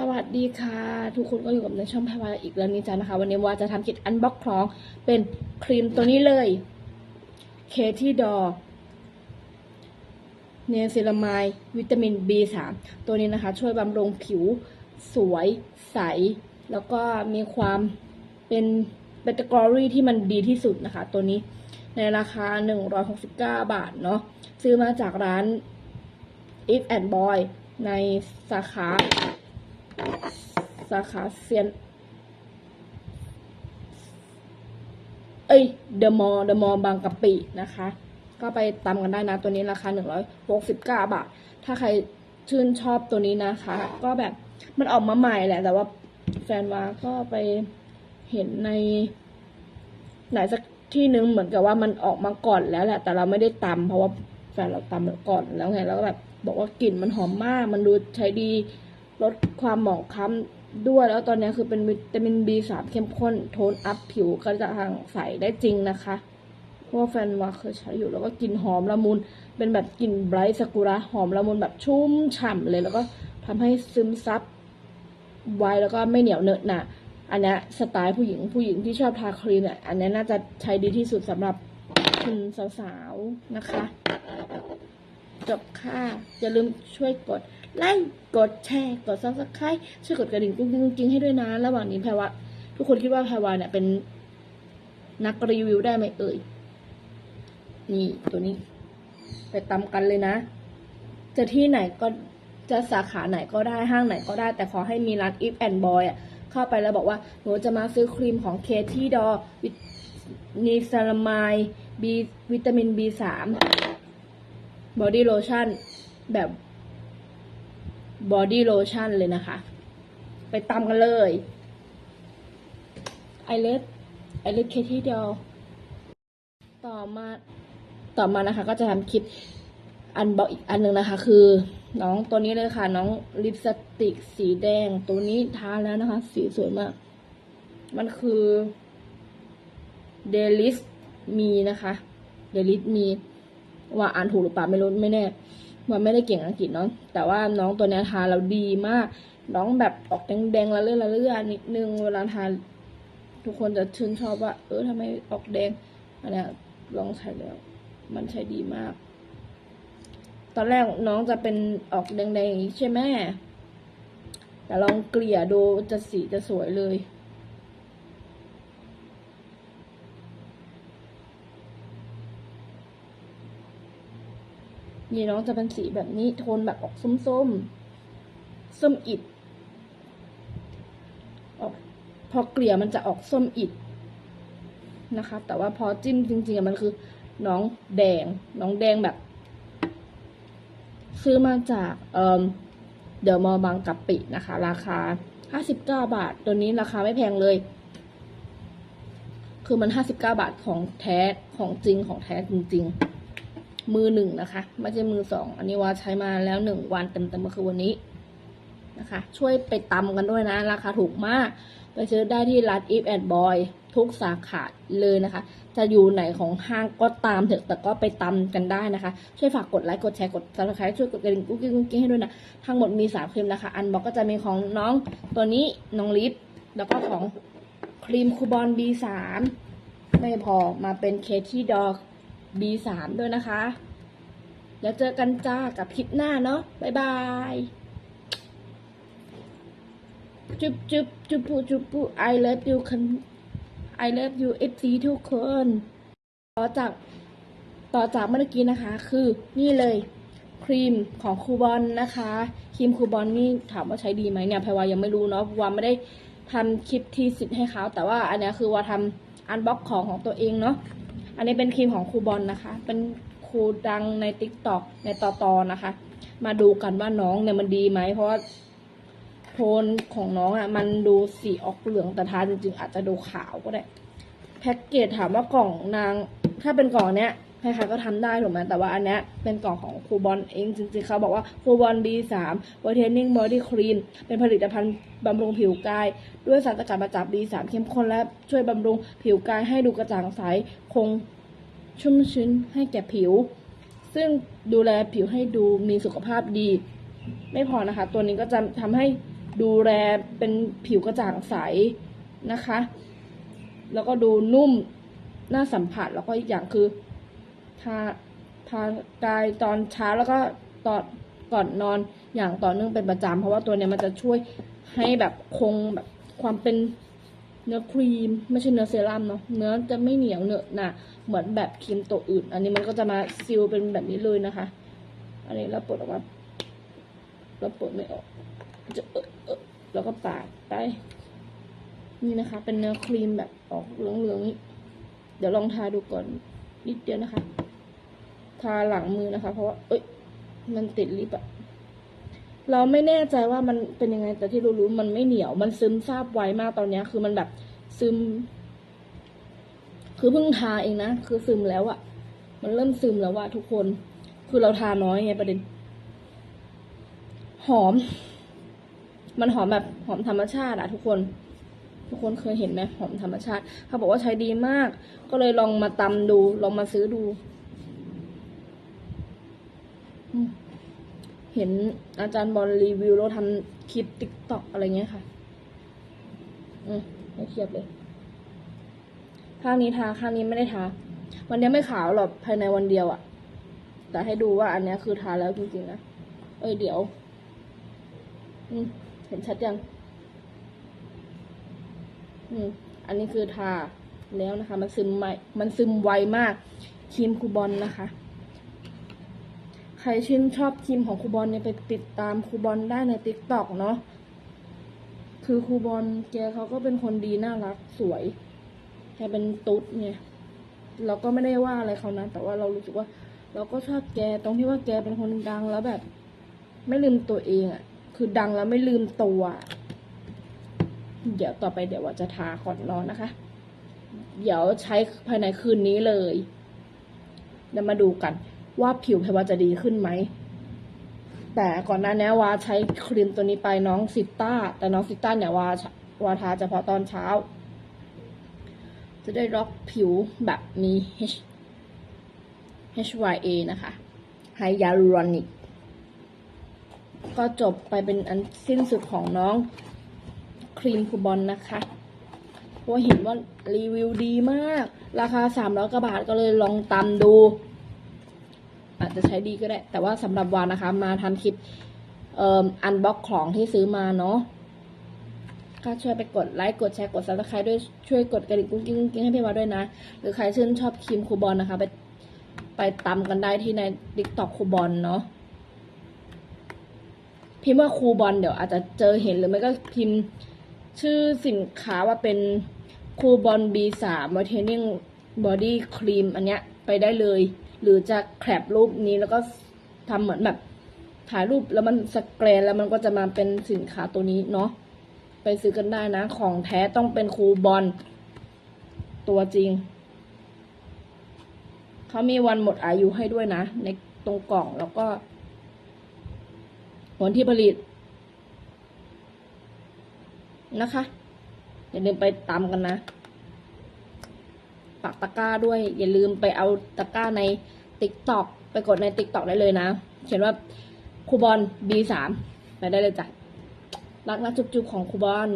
สวัสดีค่ะ ทุกคนก็อยู่กับในช่องพาวาอีกแล้วนี้จ้านะคะ วันนี้ว่าจะทำคลิปอันบ็อกคล้องเป็นครีมตัวนี้เลยเคที่ดอเนซิลามายวิตามิน B3 ตัวนี้นะคะ ช่วยบำรุงผิวสวยใส แล้วก็มีความเป็นแบตกอรี่ที่มันดีที่สุดนะคะ ตัวนี้ในราคา 169 บาทเนาะซื้อมาจากร้าน If and Boy ในสาขา สาขาเซียน เอ้ยเดอะมอลเดอะมอลบางกะปินะคะ ก็ไปตามกันได้นะ ตัวนี้ราคา169บาท ถ้าใครชื่นชอบตัวนี้นะคะ ก็แบบมันออกมาใหม่แหละ แต่ว่าแฟนว่าก็ไปเห็นในไหนสักที่นึงเหมือนกับว่ามันออกมาก่อนแล้วแหละ แต่เราไม่ได้ตำเพราะว่าแฟนเราตำก่อนแล้วไงแล้วก็แบบบอกว่ากลิ่นมันหอมมาก มันดูใช้ดี ลดความหมองคล้ำด้วย แล้วตอนนี้คือเป็นวิตามิน B3 เข้มข้นโทนอัพผิวกระจ่างใสได้จริงนะคะ เพราะว่าแฟนว่าเคยใช้อยู่แล้วก็กลิ่นหอมละมุน เป็นแบบกลิ่นไบรท์ซากุระหอมละมุนแบบชุ่มฉ่ำเลย แล้วก็ทำให้ซึมซับไวแล้วก็ไม่เหนียวเนอะหนะอันนี้สไตล์ผู้หญิงผู้หญิงที่ชอบทาครีมเนี่ยอันนี้น่าจะใช้ดีที่สุดสำหรับคุณสาวๆนะคะ จบค่ะ อย่าลืมช่วยกด ไลค์กดแชร์ กดซับสไครต์ช่วยกดกระดิ่งกุ้งกิ้งกุ้งกิ้งให้ด้วยนะ ระหว่างนี้แพรวาทุกคนคิดว่าแพรวาเนี่ยเป็นนักรีวิวได้ไหมเอ่ย นี่ตัวนี้ ไปตำกันเลยนะ จะที่ไหนก็จะสาขาไหนก็ได้ห้างไหนก็ได้ แต่ขอให้มีร้าน if and boy อะเข้าไปแล้วบอกว่า หนูจะมาซื้อครีมของเคที่ดอนิซารามายบีวิตามิน B3 บอดี้โลชั่นแบบ บอดี้โลชั่นเลยนะคะ ไปตำกันเลยไอเลสไอเลสเคที่เดียว ต่อมาต่อมานะคะ ก็จะทำคลิปอันบอกอีกอันหนึ่งนะคะ คือ น้องตัวนี้เลยค่ะ น้องลิปสติกสีแดง ตัวนี้ทาแล้วนะคะ สีสวยมาก มันคือเดลิสมีนะคะเดลิสมีว่าอ่านถูกหรือเปล่าไม่รู้ไม่แน่ ว่าไม่ได้เก่งอังกฤษเนาะแต่ว่าน้องตัวนี้ทาเราดีมาก น้องแบบออกแดงๆละเลื่อนละเลื่อนนิดนึงเวลาทาทุกคนจะชื่นชอบว่า เออทำไมออกแดงอันนี้ลองใช้แล้ว มันใช้ดีมาก ตอนแรกน้องจะเป็นออกแดงๆอย่างนี้ใช่ไหมแต่ลองเกลี่ยดูจะสีจะสวยเลย นี่น้องจะเป็นสีแบบนี้โทนแบบออกส้มส้มๆส้มอิดออกพอเกลี่ยมันจะออกส้มอิดนะคะ แต่ว่าพอจิ้มจริงๆมันคือ น้องแดง น้องแดงแบบ ซื้อมาจากเอ่อเดอะมอบางกะปินะคะ ราคาห้าสิบเก้าบาท ตัวนี้ราคาไม่แพงเลย คือมันห้าสิบเก้าบาทของแท้ของจริงของแท้จริง ๆ มือหนึ่งนะคะ ไม่ใช่มือสอง อันนี้ว่าใช้มาแล้วหนึ่งวันเต็มๆก็คือวันนี้นะคะ ช่วยไปตำกันด้วยนะ ราคาถูกมาก ไปซื้อได้ที่ร้าน If and Boy ทุกสาขาเลยนะคะ จะอยู่ไหนของห้างก็ตามเถอะ แต่ก็ไปตำกันได้นะคะ ช่วยฝากกดไลค์ กดแชร์ กด subscribe ช่วยกดกระดิ่งกุ๊กกิ๊กกุ๊กกิ๊กให้ด้วยนะ ทั้งหมดมีสามครีมนะคะ อันบอกก็จะมีของน้องตัวนี้น้องลิฟแล้วก็ของครีมคูบอน B3 ไม่พอมาเป็นเคที่ดอก B3 ด้วยนะคะ แล้วเจอกันจ้ากับคลิปหน้าเนาะบ๊ายบายจุ๊บจุ๊บจุ๊บปูจุ๊บปู I love you คัน I love you FC ทุกคน ต่อจากต่อจากเมื่อกี้นะคะ คือนี่เลยครีมของคูบอนนะคะ ครีมคูบอนนี่ถามว่าใช้ดีไหมเนี่ยพาวายังไม่รู้เนาะวาไม่ได้ทำคลิปที่สิทธิ์ให้เขาแต่ว่าอันนี้คือว่าทำอันบ็อกของของตัวเองเนาะ อันนี้เป็นครีมของครูบอลนะคะ เป็นครูดังในติ๊กต็อกในต่อตอนะคะ มาดูกันว่าน้องเนี่ยมันดีไหม เพราะโทนของน้องอะ มันดูสีออกเหลืองแต่ทาจริงๆ อาจจะดูขาวก็ได้ แพ็กเกจถามว่ากล่องนาง ถ้าเป็นกล่องเนี้ย ใครๆก็ทำได้ถูกไหมแต่ว่าอันเนี้ยเป็นกล่องของครูบอลเองจริงๆเขาบอกว่าครูบอล B3 Whitening Body Cream เป็นผลิตภัณฑ์บำรุงผิวกาย ด้วยสารสกัดมาจาก B3 เข้มข้นและช่วยบำรุงผิวกายให้ดูกระจ่างใสคงชุ่มชื้นให้แก่ผิว ซึ่งดูแลผิวให้ดูมีสุขภาพดี ไม่พอนะคะ ตัวนี้ก็จะทำให้ดูแลเป็นผิวกระจ่างใสนะคะ แล้วก็ดูนุ่มน่าสัมผัสแล้วก็อีกอย่างคือ ทาทากายตอนเช้าแล้วก็ตอนก่อนนอนอย่างต่อเนื่องเป็นประจำเพราะว่าตัวเนี้ยมันจะช่วยให้แบบคงแบบความเป็นเนื้อครีมไม่ใช่เนื้อเซรั่มเนาะเนื้อจะไม่เหนียวเหนอะหนะเหมือนแบบครีมตัวอื่น อันนี้มันก็จะมาซีลเป็นแบบนี้เลยนะคะ อันนี้เราปลดออกมาเราปลดไม่ออกจะเออเออแล้วก็ปาดไปนี่นะคะ เป็นเนื้อครีมแบบออกเหลืองๆนี้เดี๋ยวลองทาดูก่อนนิดเดียวนะคะ ทาหลังมือนะคะ เพราะว่าเอ้ย มันติดลิปอะเราไม่แน่ใจว่ามันเป็นยังไง แต่ที่รู้ๆมันไม่เหนียว มันซึมซาบไวมากตอนนี้คือมันแบบซึม คือเพิ่งทาเองนะ คือซึมแล้วอะมันเริ่มซึมแล้วอะทุกคน คือเราทาน้อยไงประเด็น หอม มันหอมแบบหอมธรรมชาติอะทุกคนทุกคนเคยเห็นไหมหอมธรรมชาติ เขาบอกว่าใช้ดีมาก ก็เลยลองมาตำดู ลองมาซื้อดูอืม เห็นอาจารย์บอลรีวิวแล้วทำคลิปติ๊กต็อกอะไรเงี้ยค่ะ อืมไม่เทียบเลยข้างนี้ทาข้างนี้ไม่ได้ทา วันนี้ไม่ขาวหรอกภายในวันเดียวอะแต่ให้ดูว่าอันนี้คือทาแล้วจริงๆนะ เอ้ยเดี๋ยว อืม เห็นชัดยัง อืม อันนี้คือทาแล้วนะคะ มันซึมไวมันซึมไวมากครีมคูบอลนะคะ รชื่นชอบครีมของครูบอลเนี่ยไปติดตามครูบอลได้ในติ๊กต็อกเนาะคือครูบอลแกเขาก็เป็นคนดีน่ารักสวยแกเป็นตุ๊ดไงเราก็ไม่ได้ว่าอะไรเขานะแต่ว่าเรารู้สึกว่า เราก็ชอบแกตรงที่ว่าแกเป็นคนดังแล้วแบบ ไม่ลืมตัวเองอะ่ะ คือดังแล้วไม่ลืมตัว เดี๋ยวต่อไปเดี๋ยวว่าจะทาก่อนนอนนะคะ เดี๋ยวใช้ภายในคืนนี้เลยเดี๋ยวมาดูกัน ว่าผิวเพวาจะดีขึ้นไหม แต่ก่อนหน้านี้วาใช้ครีมตัวนี้ไปน้องซิต้า แต่น้องซิต้าเนี่ยวาวาทาเฉพาะตอนเช้า จะได้ล็อกผิวแบบมี H HYA นะคะ Hyaluronic ก็จบไปเป็นอันสิ้นสุดของน้องครีมคูบอลนะคะเพราะเห็นว่ารีวิวดีมาก ราคาสามร้อยกว่าบาทก็เลยลองตามดู อาจจะใช้ดีก็ได้ แต่ว่าสำหรับวานนะคะ มาทำคลิปอันบ็อกของที่ซื้อมาเนาะก็ช่วยไปกดไลค์กดแชร์กดซับสไครต์ด้วยช่วยกดกระดิ่งกุ้งกิ้งกุ้งกิ้งให้พี่วาด้วยนะ หรือใครชื่นชอบครีมคูบอลนะคะ ไปไปตำกันได้ที่ในดิกตอกคูบอลเนาะพิมพ์ว่าคูบอลเดี๋ยวอาจจะเจอเห็นหรือไม่ก็พิมพ์ชื่อสินค้าว่าเป็นคูบอล B3 Whitening Body Cream อันเนี้ยไปได้เลย หรือจะแคปรูปนี้แล้วก็ทำเหมือนแบบถ่ายรูปแล้วมันสแกนแล้วมันก็จะมาเป็นสินค้าตัวนี้เนาะไปซื้อกันได้นะ ของแท้ต้องเป็นคูบอลตัวจริง เขามีวันหมดอายุให้ด้วยนะ ในตรงกล่องแล้วก็วันที่ผลิตนะคะ อย่าลืมไปตามกันนะ ปักตะกร้าด้วย อย่าลืมไปเอาตะกร้าในติ๊กตอกไปกดในติ๊กตอกได้เลยนะ เขียนว่าคูบอล B3 ไปได้เลยจ้ะรักนะจุ๊บๆของคูบอล